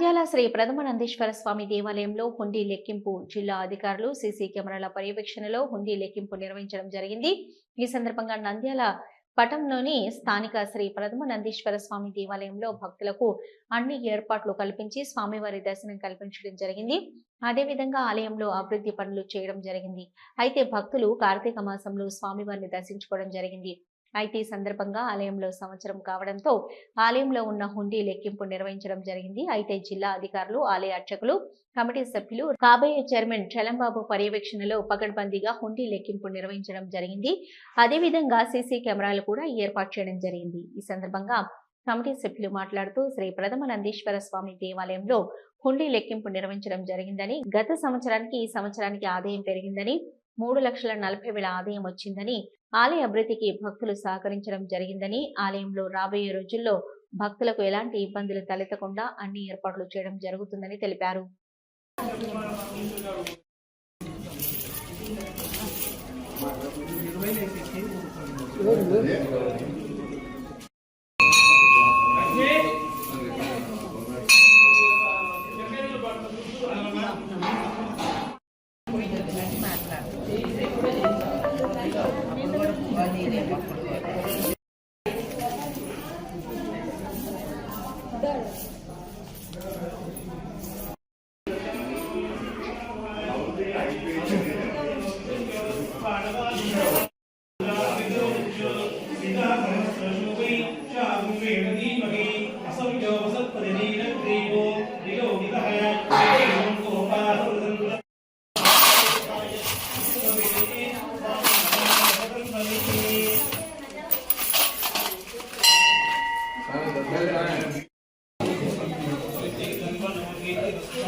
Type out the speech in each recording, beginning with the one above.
నంద్యాల శ్రీ ప్రథమ నందీశ్వర స్వామి దేవాలయంలో హుండీ లెక్కింపు జిల్లా అధికారులు సీసీ కెమెరాల పర్యవేక్షణలో హుండీ లెక్కింపు నిర్వహించడం జరిగింది. ఈ సందర్భంగా నంద్యాల పటంలోని స్థానిక శ్రీ ప్రథమ నందీశ్వర స్వామి దేవాలయంలో భక్తులకు అన్ని ఏర్పాట్లు కల్పించి స్వామివారి దర్శనం కల్పించడం జరిగింది. అదేవిధంగా ఆలయంలో అభివృద్ధి పనులు చేయడం జరిగింది. అయితే భక్తులు కార్తీక మాసంలో స్వామివారిని దర్శించుకోవడం జరిగింది. అయితే ఈ సందర్భంగా ఆలయంలో సంవత్సరం కావడంతో ఆలయంలో ఉన్న హుండీ లెక్కింపు నిర్వహించడం జరిగింది. అయితే జిల్లా అధికారులు ఆలయ అర్చకులు కమిటీ సభ్యులు రాబోయే చైర్మన్ చలంబాబు పర్యవేక్షణలో పకడ్బందీగా హుండీ లెక్కింపు నిర్వహించడం జరిగింది. అదేవిధంగా సీసీ కెమెరాలు కూడా ఏర్పాటు చేయడం జరిగింది. ఈ సందర్భంగా కమిటీ సభ్యులు మాట్లాడుతూ శ్రీ ప్రథమ నందీశ్వర స్వామి దేవాలయంలో హుండీ లెక్కింపు నిర్వహించడం జరిగిందని గత సంవత్సరానికి ఈ సంవత్సరానికి ఆదాయం పెరిగిందని మూడు లక్షల నలభై వేల ఆదాయం వచ్చిందని ఆలయ అభివృద్ధికి భక్తులు సహకరించడం జరిగిందని ఆలయంలో రాబోయే రోజుల్లో భక్తులకు ఎలాంటి ఇబ్బందులు తలెత్తకుండా అన్ని ఏర్పాట్లు చేయడం జరుగుతుందని తెలిపారు.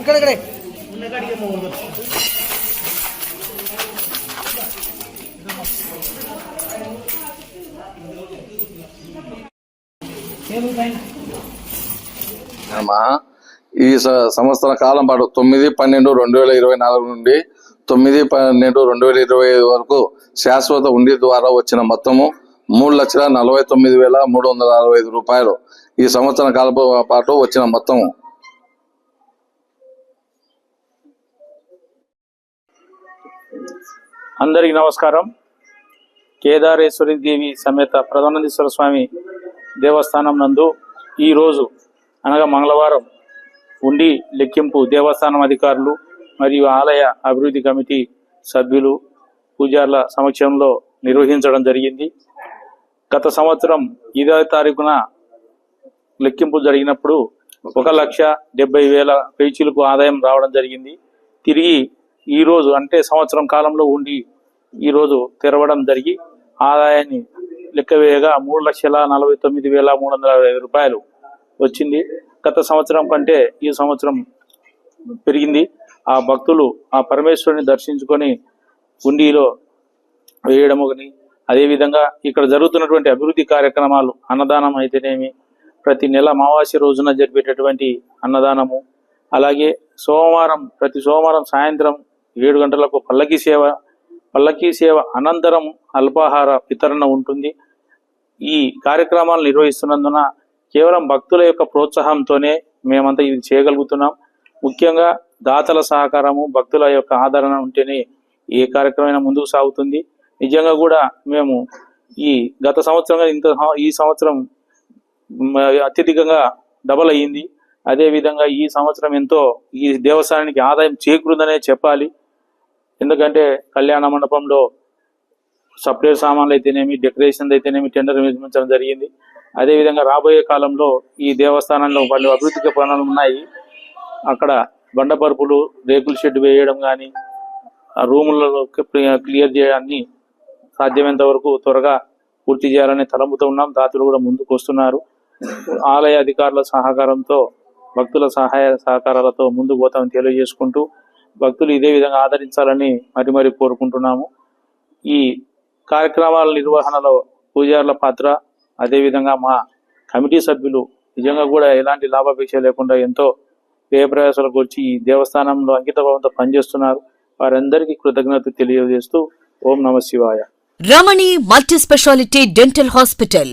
ఇక్కడ ఇక్కడే. ఈ సంవత్సర కాలం పాటు తొమ్మిది పన్నెండు రెండు వేల ఇరవై నాలుగు నుండి తొమ్మిది పన్నెండు రెండు వేల ఇరవై ఐదు వరకు శాశ్వత ఉండి ద్వారా వచ్చిన మొత్తము మూడు లక్షల నలభై తొమ్మిది వేల మూడు వందల అరవై ఐదు రూపాయలు. ఈ సంవత్సర కాలం పాటు వచ్చిన మొత్తము అందరికీ నమస్కారం. కేదారేశ్వరి దేవి సమేత ప్రధానందీశ్వర స్వామి దేవస్థానం నందు ఈరోజు అనగా మంగళవారం ఉండి లెక్కింపు దేవస్థానం అధికారులు మరియు ఆలయ అభివృద్ధి కమిటీ సభ్యులు పూజార్ల సమక్షంలో నిర్వహించడం జరిగింది. గత సంవత్సరం ఇదో తారీఖున లెక్కింపు జరిగినప్పుడు ఒక లక్ష డెబ్బై వేల పేచీలకు ఆదాయం రావడం జరిగింది. తిరిగి ఈరోజు అంటే సంవత్సరం కాలంలో ఉండి ఈ రోజు తెరవడం జరిగి ఆదాయాన్ని లెక్కవేయగా మూడు లక్షల నలభై తొమ్మిది వేల మూడు వందల అరవై ఐదు రూపాయలు వచ్చింది. గత సంవత్సరం కంటే ఈ సంవత్సరం పెరిగింది. ఆ భక్తులు ఆ పరమేశ్వరుని దర్శించుకొని ఉండిలో వేయడం ఒకటి. అదేవిధంగా ఇక్కడ జరుగుతున్నటువంటి అభివృద్ధి కార్యక్రమాలు అన్నదానం అయితేనేమి ప్రతి నెల అమావాస్య రోజున జరిపేటటువంటి అన్నదానము అలాగే సోమవారం ప్రతి సోమవారం సాయంత్రం ఏడు గంటలకు పల్లకి సేవ పల్లకి సేవ అనంతరం అల్పాహార వితరణ ఉంటుంది. ఈ కార్యక్రమాలు నిర్వహిస్తున్నందున కేవలం భక్తుల యొక్క ప్రోత్సాహంతోనే మేమంతా ఇది చేయగలుగుతున్నాం. ముఖ్యంగా దాతల సహకారము భక్తుల యొక్క ఆదరణ ఉంటేనే ఏ కార్యక్రమం ముందుకు సాగుతుంది. నిజంగా కూడా మేము ఈ గత సంవత్సరంగా ఇంత ఈ సంవత్సరం అత్యధికంగా డబల్ అయ్యింది. అదేవిధంగా ఈ సంవత్సరం ఎంతో ఈ దేవస్థానానికి ఆదాయం చేకూరుదనే చెప్పాలి. ఎందుకంటే కళ్యాణ మండపంలో సప్లై సామాన్లు అయితేనేమి డెకరేషన్ అయితేనేమి టెండర్ నిర్మించడం జరిగింది. అదేవిధంగా రాబోయే కాలంలో ఈ దేవస్థానంలో పలు అభివృద్ధి పనులు ఉన్నాయి. అక్కడ బండపరుపులు రేకుల షెడ్ వేయడం కానీ ఆ రూములలో క్లియర్ చేయడాన్ని సాధ్యమైనంత వరకు త్వరగా పూర్తి చేయాలని తలంపుతో ఉన్నాం. దాతలు కూడా ముందుకు వస్తున్నారు. ఆలయ అధికారుల సహకారంతో భక్తుల సహాయ సహకారాలతో ముందుకు పోతామని తెలియజేసుకుంటూ భక్తులు ఇదే విధంగా ఆదరించాలని మరి మరి కోరుకుంటున్నాము. ఈ కార్యక్రమాల నిర్వహణలో పూజారుల పాత్ర అదేవిధంగా మా కమిటీ సభ్యులు నిజంగా కూడా ఎలాంటి లాభాపేక్ష లేకుండా ఎంతో వ్యయప్రయాసాలకు వచ్చి ఈ దేవస్థానంలో అంకితభావంతో పనిచేస్తున్నారు. వారందరికీ కృతజ్ఞత తెలియజేస్తూ ఓం నమ శివాయ. Ramani multi speciality dental hospital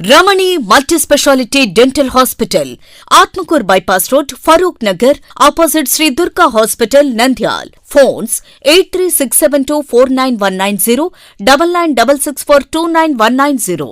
Ramani multi speciality dental hospital Atmakur bypass road Farooq Nagar opposite Shri Durga hospital Nandyal. Phones eight three six seven two four nine one nine zero double nine double six four two nine one nine zero.